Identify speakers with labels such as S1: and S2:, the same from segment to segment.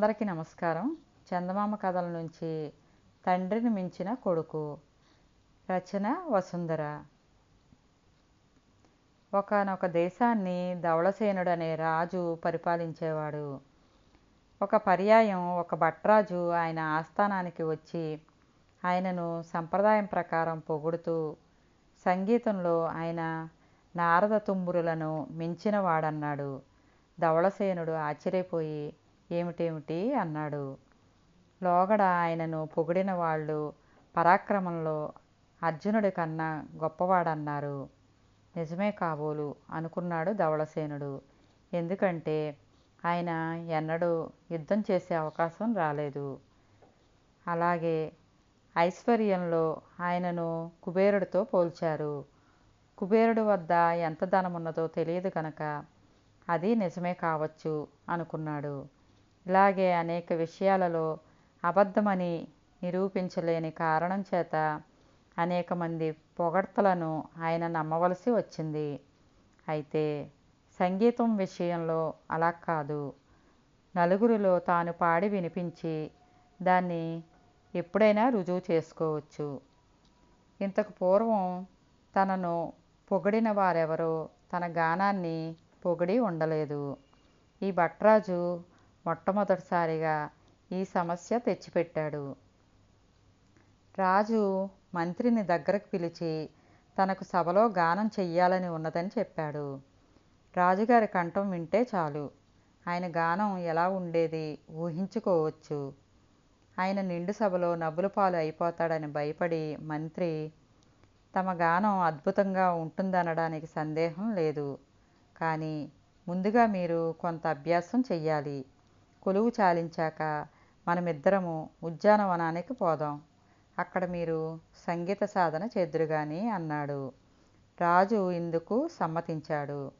S1: అందరికీ నమస్కారం. చందమామ కథల నుంచి తండ్రిని మించిన కొడుకు. రచన వసుంధర. ఒకనొక దేశాన్ని ధవళసేనుడు అనే రాజు పరిపాలించేవాడు. ఒక పర్యాయం ఒక భట్రాజు ఆయన ఆస్థానానికి వచ్చి ఆయనను సంప్రదాయం ప్రకారం పొగుడుతూ సంగీతంలో ఆయన నారద తుంబురులను మించినవాడన్నాడు. ధవళసేనుడు ఆశ్చర్యపోయి ఏమిటేమిటి అన్నాడు. లోగడ ఆయనను పొగిడిన వాళ్ళు పరాక్రమంలో అర్జునుడి కన్నా గొప్పవాడన్నారు. నిజమే కాబోలు అనుకున్నాడు ధవళసేనుడు. ఎందుకంటే ఆయన ఎన్నడూ యుద్ధం చేసే అవకాశం రాలేదు. అలాగే ఐశ్వర్యంలో ఆయనను కుబేరుడితో పోల్చారు. కుబేరుడు వద్ద ఎంత ధనమున్నదో తెలియదు కనుక అది నిజమే కావచ్చు అనుకున్నాడు. ఇలాగే అనేక విషయాలలో అబద్ధమని నిరూపించలేని కారణం చేత అనేక మంది పొగడ్తలను ఆయన నమ్మవలసి వచ్చింది. అయితే సంగీతం విషయంలో అలా కాదు. నలుగురిలో తాను పాడి వినిపించి దాన్ని ఎప్పుడైనా రుజువు చేసుకోవచ్చు. ఇంతకు పూర్వం తనను పొగిడిన వారెవరో తన గానాన్ని పొగిడి ఉండలేదు. ఈ భట్రాజు మొట్టమొదటిసారిగా ఈ సమస్య తెచ్చిపెట్టాడు. రాజు మంత్రిని దగ్గరకు పిలిచి తనకు సభలో గానం చెయ్యాలని ఉన్నదని చెప్పాడు. రాజుగారి కంఠం వింటే చాలు. ఆయన గానం ఎలా ఉండేది ఊహించుకోవచ్చు. ఆయన నిండు సభలో నవ్వుల పాలు అయిపోతాడని భయపడి మంత్రి తమ గానం అద్భుతంగా ఉంటుందనడానికి సందేహం లేదు. కానీ ముందుగా మీరు కొంత అభ్యాసం చెయ్యాలి. కొలువు చాలించాక మనమిద్దరము ఉద్యానవనానికి పోదాం. అక్కడ మీరు సంగీత సాధన చేద్దురుగాని అన్నాడు. రాజు ఇందుకు సమ్మతించాడు.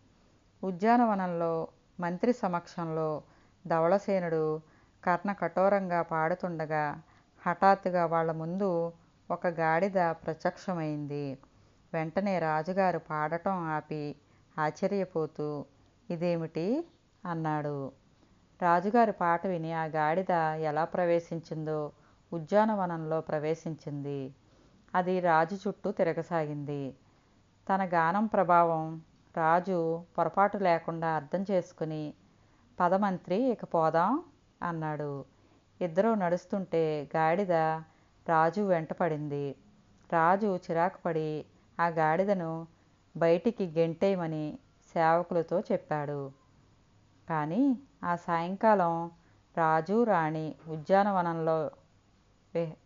S1: ఉద్యానవనంలో మంత్రి సమక్షంలో ధవళసేనుడు కర్ణ కఠోరంగా పాడుతుండగా హఠాత్తుగా వాళ్ళ ముందు ఒక గాడిద ప్రత్యక్షమైంది. వెంటనే రాజుగారు పాడటం ఆపి ఆశ్చర్యపోతూ ఇదేమిటి? అన్నాడు. రాజుగారి పాట విని ఆ గాడిద ఎలా ప్రవేశించిందో ఉద్యానవనంలో ప్రవేశించింది. అది రాజు చుట్టూ తిరగసాగింది. తన గానం ప్రభావం రాజు పొరపాటు లేకుండా అర్థం చేసుకుని పదమంత్రి ఇక పోదాం అన్నాడు. ఇద్దరూ నడుస్తుంటే గాడిద రాజు వెంటపడింది రాజు చిరాకుపడి ఆ గాడిదను బయటికి గెంటేయమని సేవకులతో చెప్పాడు. కానీ ఆ సాయంకాలం రాజు రాణి ఉద్యానవనంలో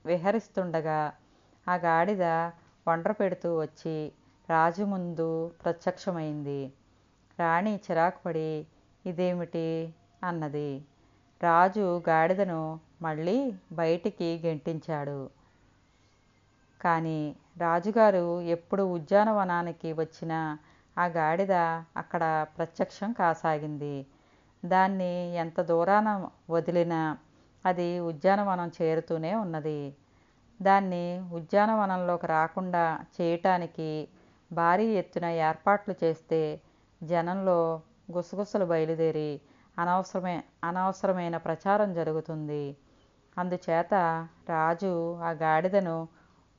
S1: విహరిస్తుండగా ఆ గాడిద వండ్ర పెడుతూ వచ్చి రాజు ముందు ప్రత్యక్షమైంది. రాణి చిరాకుపడి ఇదేమిటి అన్నది. రాజు గాడిదను మళ్ళీ బయటికి గెంటించాడు. కానీ రాజుగారు ఎప్పుడు ఉద్యానవనానికి వచ్చినా ఆ గాడిద అక్కడ ప్రత్యక్షం కాసాగింది. దాన్ని ఎంత దూరాన వదిలినా అది ఉద్యానవనం చేరుతూనే ఉన్నది. దాన్ని ఉద్యానవనంలోకి రాకుండా చేయటానికి భారీ ఎత్తున ఏర్పాట్లు చేస్తే జనంలో గుసగుసలు బయలుదేరి అనవసరమే అనవసరమైన ప్రచారం జరుగుతుంది. అందుచేత రాజు ఆ గాడిదను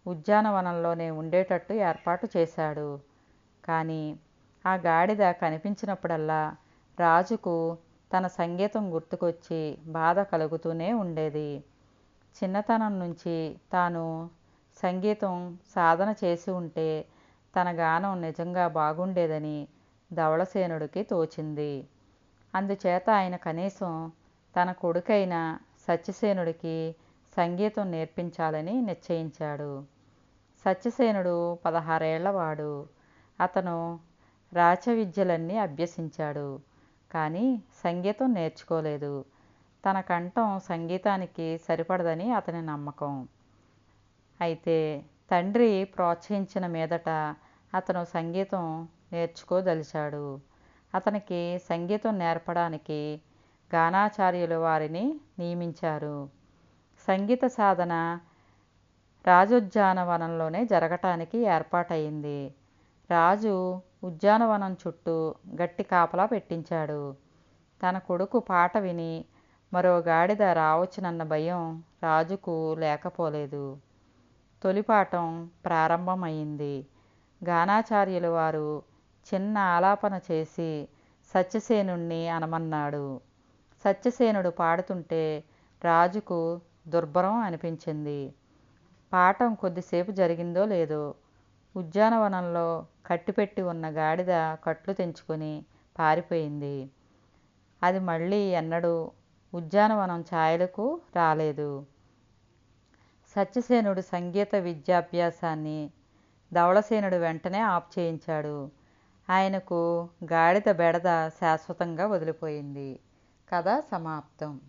S1: ఉద్యానవనంలోనే ఉండేటట్టు ఏర్పాటు చేశాడు. కానీ ఆ గాడిద కనిపించినప్పుడల్లా రాజుకు తన సంగీతం గుర్తుకొచ్చి బాధ కలుగుతూనే ఉండేది. చిన్నతనం నుంచి తాను సంగీతం సాధన చేసి ఉంటే తన గానం నిజంగా బాగుండేదని ధవళసేనుడికి తోచింది. అందుచేత ఆయన కనీసం తన కొడుకైన సత్యసేనుడికి సంగీతం నేర్పించాలని నిశ్చయించాడు. సత్యసేనుడు పదహారేళ్ళవాడు. అతను రాచవిద్యలన్నీ అభ్యసించాడు. కానీ సంగీతం నేర్చుకోలేదు. తన కంఠం సంగీతానికి సరిపడదని అతని నమ్మకం. అయితే తండ్రి ప్రోత్సహించిన మీదట అతను సంగీతం నేర్చుకోదలిచాడు. అతనికి సంగీతం నేర్పడానికి గానాచార్యులు వారిని నియమించారు. సంగీత సాధన రాజోద్యానవనంలోనే జరగటానికి ఏర్పాటయింది. రాజు ఉద్యానవనం చుట్టూ గట్టి కాపలా పెట్టించాడు. తన కొడుకు పాట విని మరో గాడిద రావచ్చునన్న భయం రాజుకు లేకపోలేదు. తొలిపాఠం ప్రారంభమైంది. గానాచార్యులు వారు చిన్న ఆలాపన చేసి సత్యసేనుణ్ణి అనమన్నాడు. సత్యసేనుడు పాడుతుంటే రాజుకు దుర్భరం అనిపించింది. పాఠం కొద్దిసేపు జరిగిందో లేదో ఉద్యానవనంలో కట్టిపెట్టి ఉన్న గాడిద కట్లు తెంచుకొని పారిపోయింది. అది మళ్ళీ ఎన్నడూ ఉద్యానవనం ఛాయలకు రాలేదు. సత్యసేనుడు సంగీత విద్యాభ్యాసాన్ని ధవళసేనుడు వెంటనే ఆప్ చేయించాడు. ఆయనకు గాడిద బెడద శాశ్వతంగా వదిలిపోయింది. కథ సమాప్తం.